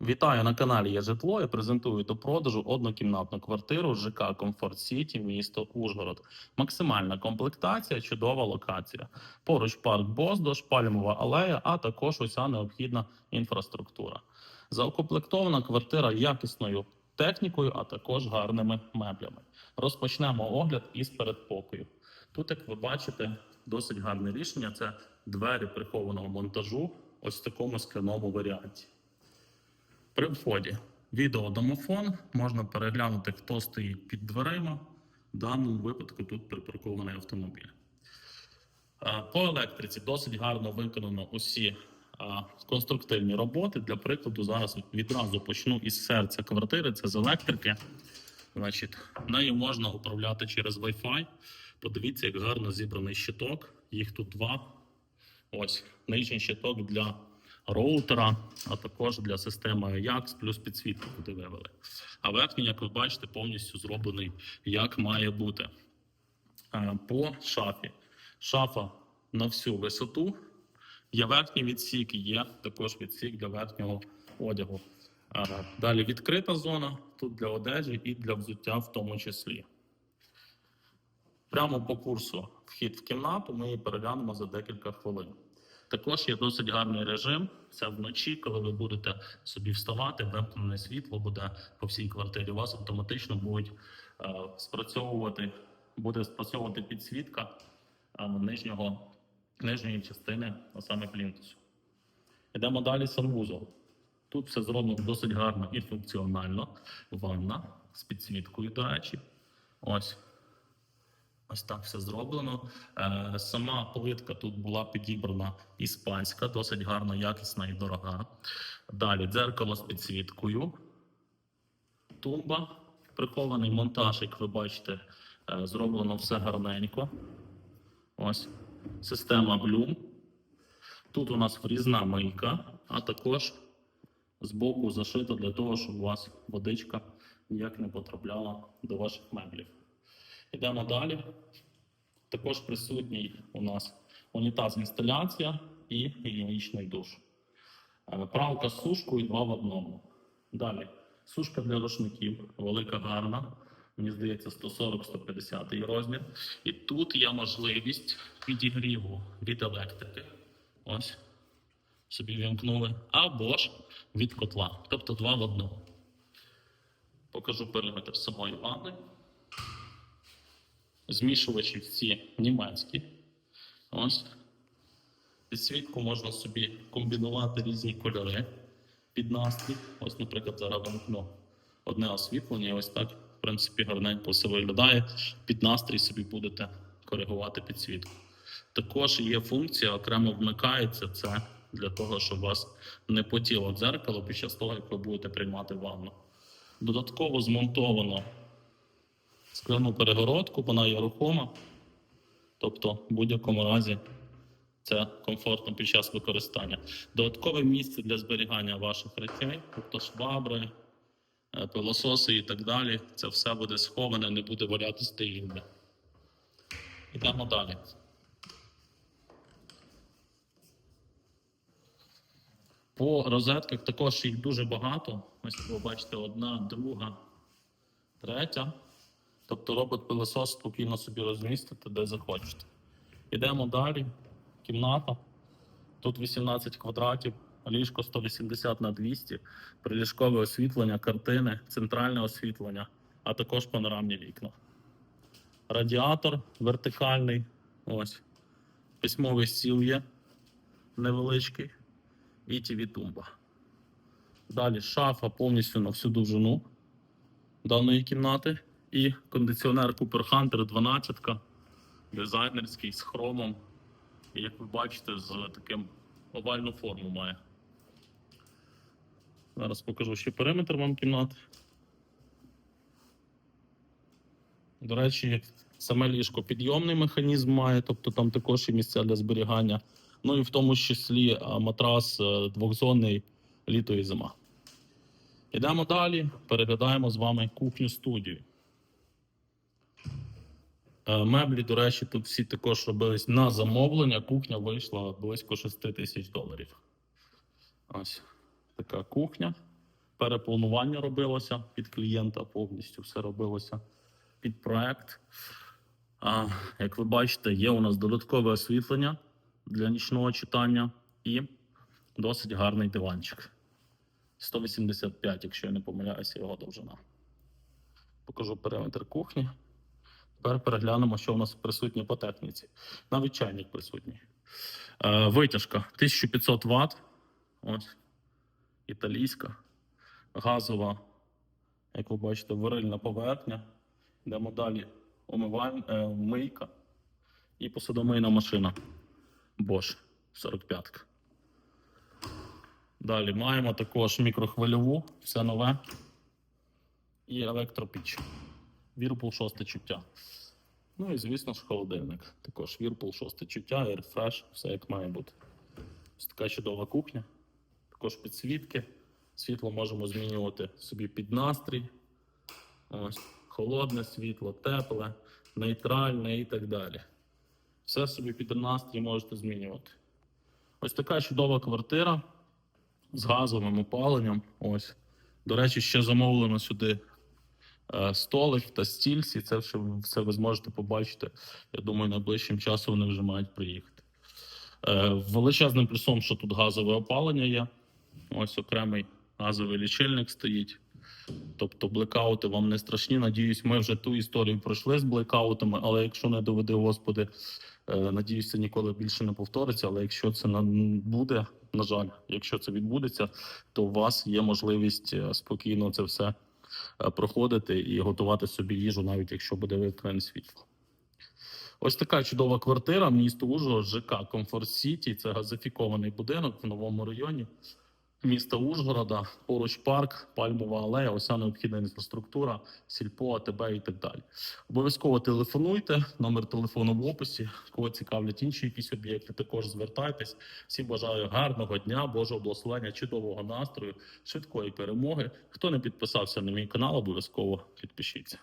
Вітаю на каналі Є житло. Я презентую до продажу однокімнатну квартиру ЖК Комфорт Сіті, місто Ужгород. Максимальна комплектація, чудова локація. Поруч парк Боздош, пальмова алея, а також уся необхідна інфраструктура. Заукомплектована квартира якісною технікою, а також гарними меблями. Розпочнемо огляд із передпокою. Тут, як ви бачите, досить гарне рішення. Це двері прихованого монтажу, ось в такому скляному варіанті. При вході відеодомофон можна переглянути, хто стоїть під дверима. В даному випадку тут припаркований автомобіль. Е, По електриці досить гарно виконано усі е, конструктивні роботи. Для прикладу, зараз відразу почну із серця квартири. Це з електрики. Значить, нею можна управляти через Wi-Fi. Подивіться, як гарно зібраний щиток. Їх тут два. Ось нижній щиток для роутера, а також для системи AJAX плюс підсвітку куди вивели. А верхній, як ви бачите, повністю зроблений як має бути. Е, По шафі. Шафа на всю висоту. Є верхній відсік, є також відсік для верхнього одягу. Е, Далі відкрита зона тут для одежі і для взуття в тому числі. Прямо по курсу вхід в кімнату ми її переглянемо за декілька хвилин. Також є досить гарний режим. Це вночі, коли ви будете собі вставати, вимкнене світло буде по всій квартирі. У вас автоматично будуть е, спрацьовувати, буде спрацьовувати підсвітка е, нижнього, нижньої частини, а саме плінтусу. Йдемо далі санвузол. Тут все зроблено досить гарно і функціонально. Ванна з підсвіткою, до речі. Ось. Ось так все зроблено. Е, сама плитка тут була підібрана іспанська, досить гарна, якісна і дорога. Далі дзеркало з підсвіткою. Тумба. Прихований монтаж, як ви бачите, е, зроблено все гарненько. Ось. Система Bloom. Тут у нас врізна мийка, а також збоку зашита для того, щоб у вас водичка ніяк не потрапляла до ваших меблів. Йдемо далі. Також присутній у нас унітаз інсталяція і гігієнічний душ. Е, Пралка з сушкою два в одному. Далі. Сушка для рушників, велика гарна. Мені здається, 140-150 розмір. І тут є можливість підігріву від електрики. Ось. Собі вімкнули. Або ж від котла. Тобто два в одному. Покажу периметр самої ванни. Змішувачі всі німецькі. Ось. Підсвітку можна собі комбінувати різні кольори під настрій. Ось, наприклад, зараз вимкну одне освітлення, і ось так, в принципі, гарненько все виглядає. Під настрій собі будете коригувати підсвітку. Також є функція, окремо вмикається це для того, щоб вас не потіло дзеркало під час того, як ви будете приймати ванну. Додатково змонтовано скляну перегородку, вона є рухома. Тобто, в будь-якому разі це комфортно під час використання. Додаткове місце для зберігання ваших речей, тобто швабри, е, пилососи і так далі. Це все буде сховане, не буде валятися де-інде. Йдемо далі. По розетках також їх дуже багато. Ось ви бачите, одна, друга, третя. Тобто робот пилосос спокійно собі розмістити, де захочете. Йдемо далі. Кімната. Тут 18 квадратів, ліжко 180 на 200, приліжкове освітлення, картини, центральне освітлення, а також панорамні вікна. Радіатор вертикальний. Ось. Письмовий стіл є невеличкий. І тіві тумба. Далі шафа повністю на всю довжину даної кімнати. І кондиціонер Cooper Hunter 12, дизайнерський з хромом. І як ви бачите, з таким овальну форму має. Зараз покажу ще периметр вам кімнати. До речі, саме ліжко підйомний механізм має, тобто там також є місця для зберігання. Ну і в тому числі матрас е, двохзонний літо і зима. Йдемо далі, переглядаємо з вами кухню студію. Е, Меблі, до речі, тут всі також робились на замовлення. Кухня вийшла близько 6 тисяч доларів. Ось така кухня. перепланування робилося під клієнта, повністю все робилося під проект. А, як ви бачите, є у нас додаткове освітлення для нічного читання і досить гарний диванчик. 185, якщо я не помиляюся, його довжина. Покажу периметр кухні. Тепер переглянемо, що у нас присутнє по техніці. Навіть чайник присутній. Е, витяжка 1500 Вт. Ось. Італійська. Газова, як ви бачите, варильна поверхня. Йдемо далі. Омиваль... е, мийка і посудомийна машина. Bosch 45. Далі маємо також мікрохвильову, все нове. І електропіч. Whirlpool 6 чуття. Ну і, звісно ж, холодильник. Також Whirlpool 6 чуття, Airfresh, все як має бути. Ось така чудова кухня. Також підсвітки. Світло можемо змінювати собі під настрій. Ось, холодне світло, тепле, нейтральне і так далі. Все собі під настрій можете змінювати. Ось така чудова квартира з газовим опаленням. Ось. До речі, ще замовлено сюди столик та стільці. Це все, все ви зможете побачити. Я думаю, найближчим часом вони вже мають приїхати. Е, величезним плюсом, що тут газове опалення є. Ось окремий газовий лічильник стоїть. Тобто блекаути вам не страшні. Надіюсь, ми вже ту історію пройшли з блекаутами, але якщо не доведе, Господи, е, надіюсь, це ніколи більше не повториться. Але якщо це буде, на жаль, якщо це відбудеться, то у вас є можливість е, спокійно це все е, проходити і готувати собі їжу, навіть якщо буде вимкнене світло. Ось така чудова квартира, місто Ужгород, ЖК Комфорт Сіті. Це газифікований будинок в новому районі міста Ужгорода. Поруч парк, пальмова алея, уся необхідна інфраструктура, сільпо, АТБ і так далі. Обов'язково телефонуйте. Номер телефону в описі. Кого цікавлять інші якісь об'єкти, також звертайтесь. Всім бажаю гарного дня, Божого благословення, чудового настрою, швидкої перемоги. Хто не підписався на мій канал, обов'язково підпишіться.